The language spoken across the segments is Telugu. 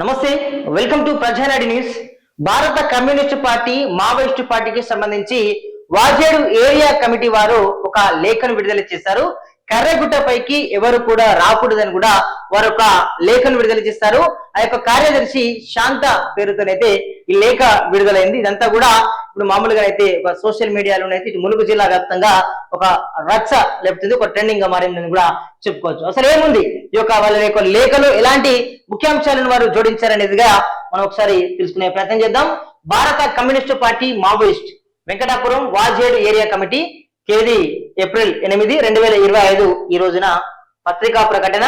నమస్తే welcome to Prajanadi news Bharata communist party Maoist పార్టీకి సంబంధించి వాజేడు ఏరియా కమిటీ వారు ఒక లేఖను విడుదల చేశారు. కర్రగుట్టపైకి ఎవరు కూడా రాకూడదని కూడా వారు ఒక లేఖను విడుదల చేస్తారు. ఆ యొక్క కార్యదర్శి శాంత పేరుతోనైతే ఈ లేఖ విడుదలైంది. ఇదంతా కూడా ఇప్పుడు మామూలుగా అయితే ఒక సోషల్ మీడియాలోనైతే ఇటు ములుగు జిల్లా వ్యాప్తంగా ఒక రచ్చ లేకపోతే ఒక ట్రెండింగ్గా మారిందని కూడా చెప్పుకోవచ్చు. అసలు ఏముంది? ఈ యొక్క వాళ్ళ యొక్క లేఖలో ఎలాంటి ముఖ్యాంశాలను వారు జోడించారనేదిగా మనం ఒకసారి తెలుసుకునే ప్రయత్నం చేద్దాం. Bharata communist party Maoist Venkatapuram Vajedu area committee తేదీ ఏప్రిల్ ఎనిమిది రెండు వేల ఇరవై ఐదు ఈ రోజున పత్రికా ప్రకటన.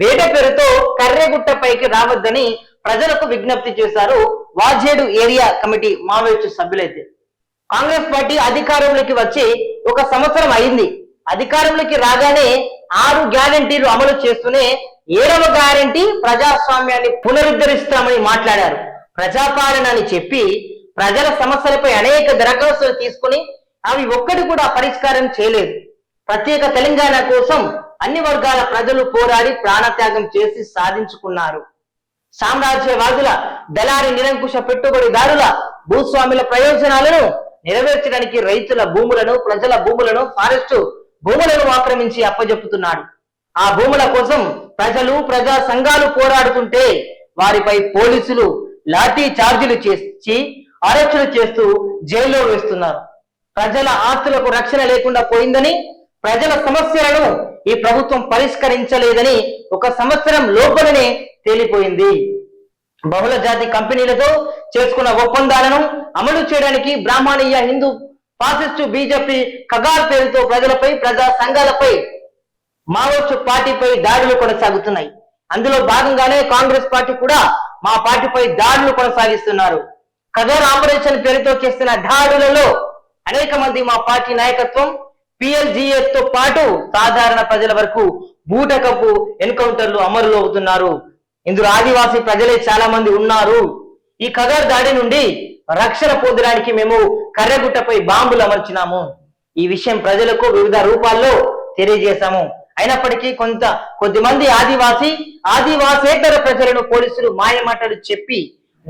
వేట పేరుతో కర్రెగుట్టపైకి రావద్దని ప్రజలకు విజ్ఞప్తి చేశారు వాజేడు ఏరియా కమిటీ మావోయిస్టు సభ్యులైతే. కాంగ్రెస్ పార్టీ అధికారంలోకి వచ్చి ఒక సంవత్సరం అయింది. అధికారంలోకి రాగానే ఆరు గ్యారంటీలు అమలు చేస్తూనే ఏడవ గ్యారంటీ ప్రజాస్వామ్యాన్ని పునరుద్ధరిస్తామని మాట్లాడారు. ప్రజాపాలన అని చెప్పి ప్రజల సమస్యలపై అనేక దరఖాస్తులు తీసుకుని అవి ఒక్కటి కూడా పరిష్కారం చేయలేదు. ప్రత్యేక తెలంగాణ కోసం అన్ని వర్గాల ప్రజలు పోరాడి ప్రాణత్యాగం చేసి సాధించుకున్నారు. సామ్రాజ్యవాదుల దళారి నిరంకుశ పెట్టుబడిదారుల భూస్వాముల ప్రయోజనాలను నెరవేర్చడానికి రైతుల భూములను ప్రజల భూములను ఫారెస్ట్ భూములను ఆక్రమించి అప్పజెప్పుతున్నాడు. ఆ భూముల కోసం ప్రజలు ప్రజా సంఘాలు పోరాడుతుంటే వారిపై పోలీసులు లాఠీ చార్జీలు చేసి అరెస్టులు చేస్తూ జైల్లో వేస్తున్నారు. ప్రజల ఆస్తులకు రక్షణ లేకుండా పోయిందని ప్రజల సమస్యలను ఈ ప్రభుత్వం పరిష్కరించలేదని ఒక సంవత్సరం లోపలనే తేలిపోయింది. బహుళ జాతి కంపెనీలతో చేసుకున్న ఒప్పందాలను అమలు చేయడానికి బ్రాహ్మణీయ హిందూ ఫాసిస్టు బీజేపీ కగార్ పేరుతో ప్రజలపై ప్రజా సంఘాలపై మావోయిస్టు పార్టీపై దాడులు కొనసాగుతున్నాయి. అందులో భాగంగానే కాంగ్రెస్ పార్టీ కూడా మా పార్టీపై దాడులు కొనసాగిస్తున్నారు. కగర్ ఆపరేషన్ పేరుతో చేస్తున్న దాడులలో అనేక మంది మా పార్టీ నాయకత్వం PLGS తో పాటు సాధారణ ప్రజల వరకు బూటకపు ఎన్కౌంటర్లు అమరులు అవుతున్నారు. ఇందులో ఆదివాసీ ప్రజలే చాలా మంది ఉన్నారు. ఈ కగర్ దాడి నుండి రక్షణ పొందడానికి మేము కర్రగుట్టపై బాంబులు అమర్చినాము. ఈ విషయం ప్రజలకు వివిధ రూపాల్లో తెలియజేశాము. అయినప్పటికీ కొంత కొద్దిమంది ఆదివాసీ ఆదివాసేతర ప్రజలను పోలీసులు మాయమాటలు చెప్పి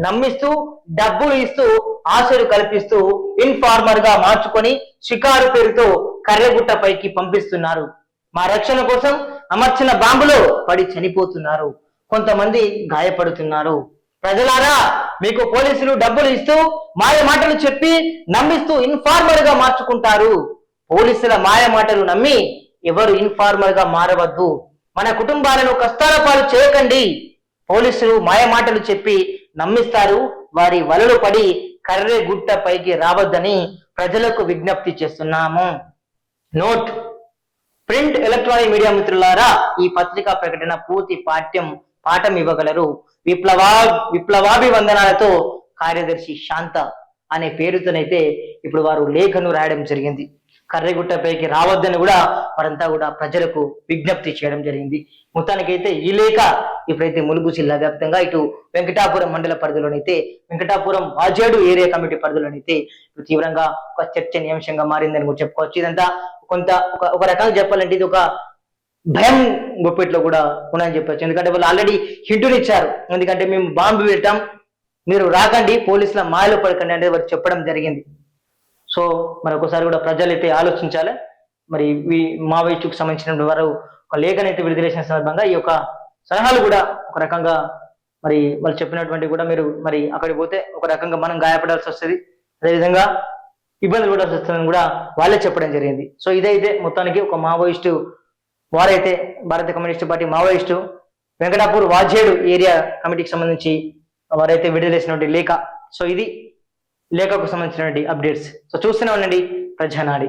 నమ్మిస్తూ డబ్బులు ఇస్తూ ఆశలు కల్పిస్తూ ఇన్ఫార్మర్గా మార్చుకొని షికారు పేరుతో కర్రెగుట్టపైకి పంపిస్తున్నారు. మా రక్షణ కోసం అమర్చిన బాంబులో పడి చనిపోతున్నారు. కొంతమంది గాయపడుతున్నారు. ప్రజలారా మీకు పోలీసులు డబ్బులు ఇస్తూ మాయ మాటలు చెప్పి నమ్మిస్తూ ఇన్ఫార్మర్గా మార్చుకుంటారు. పోలీసుల మాయ మాటలు నమ్మి ఎవరు ఇన్ఫార్మర్గా మారవద్దు. మన కుటుంబాలను కష్టాల పాలు చేయకండి. పోలీసులు మాయ మాటలు చెప్పి నమ్మిస్తారు. వారి వలలు పడి కర్రె గుట్ట పైకి రావద్దని ప్రజలకు విజ్ఞప్తి చేస్తున్నాము. నోట్ ప్రింట్ ఎలక్ట్రానిక్ మీడియా మిత్రులారా ఈ పత్రికా ప్రకటన పూర్తి పాఠ్యం పాఠం ఇవ్వగలరు. విప్లవా విప్లవాభివందనాలతో కార్యదర్శి శాంత అనే పేరుతోనైతే ఇప్పుడు వారు లేఖను రాయడం జరిగింది. కర్రెగుట్టపైకి రావద్దని కూడా వారంతా కూడా ప్రజలకు విజ్ఞప్తి చేయడం జరిగింది. మొత్తానికైతే ఈ లేఖ ఇప్పుడైతే ములుగు జిల్లా వ్యాప్తంగా ఇటు వెంకటాపురం మండల పరిధిలోనైతే వెంకటాపురం వాజేడు ఏరియా కమిటీ పరిధిలోనైతే ఇప్పుడు తీవ్రంగా ఒక చర్చనీయాంశంగా మారిందని కూడా చెప్పుకోవచ్చు. ఇదంతా కొంత ఒక రకంగా చెప్పాలంటే ఇది ఒక భయం గుప్పెట్లో కూడా ఉన్నాయని చెప్పొచ్చు. ఎందుకంటే వాళ్ళు ఆల్రెడీ హింటులు ఇచ్చారు. ఎందుకంటే మేము బాంబు పెట్టాం మీరు రాకండి పోలీసుల మాయలో పడకండి అంటే వారు చెప్పడం జరిగింది. సో మరి ఒకసారి కూడా ప్రజలు అయితే ఆలోచించాలి. మరి మా మావోయిస్టుకు సంబంధించిన వారు ఒక లేఖనైతే విడుదల చేసిన సందర్భంగా ఈ యొక్క సలహాలు కూడా ఒక రకంగా మరి వాళ్ళు చెప్పినటువంటి కూడా మీరు మరి అక్కడికి పోతే ఒక రకంగా మనం గాయపడాల్సి వస్తుంది. అదేవిధంగా ఇబ్బందులు పడాల్సి వస్తుందని కూడా వాళ్ళే చెప్పడం జరిగింది. సో ఇదైతే మొత్తానికి ఒక మావోయిస్టు వారైతే Bharata communist party Maoist Venkatapur Vajedu area కమిటీకి సంబంధించి వారైతే విడుదల చేసినటువంటి లేఖ. సో ఇది లేఖకు సంబంధించినటువంటి అప్డేట్స్. సో చూస్తూనే ఉండండి ప్రజానాడి.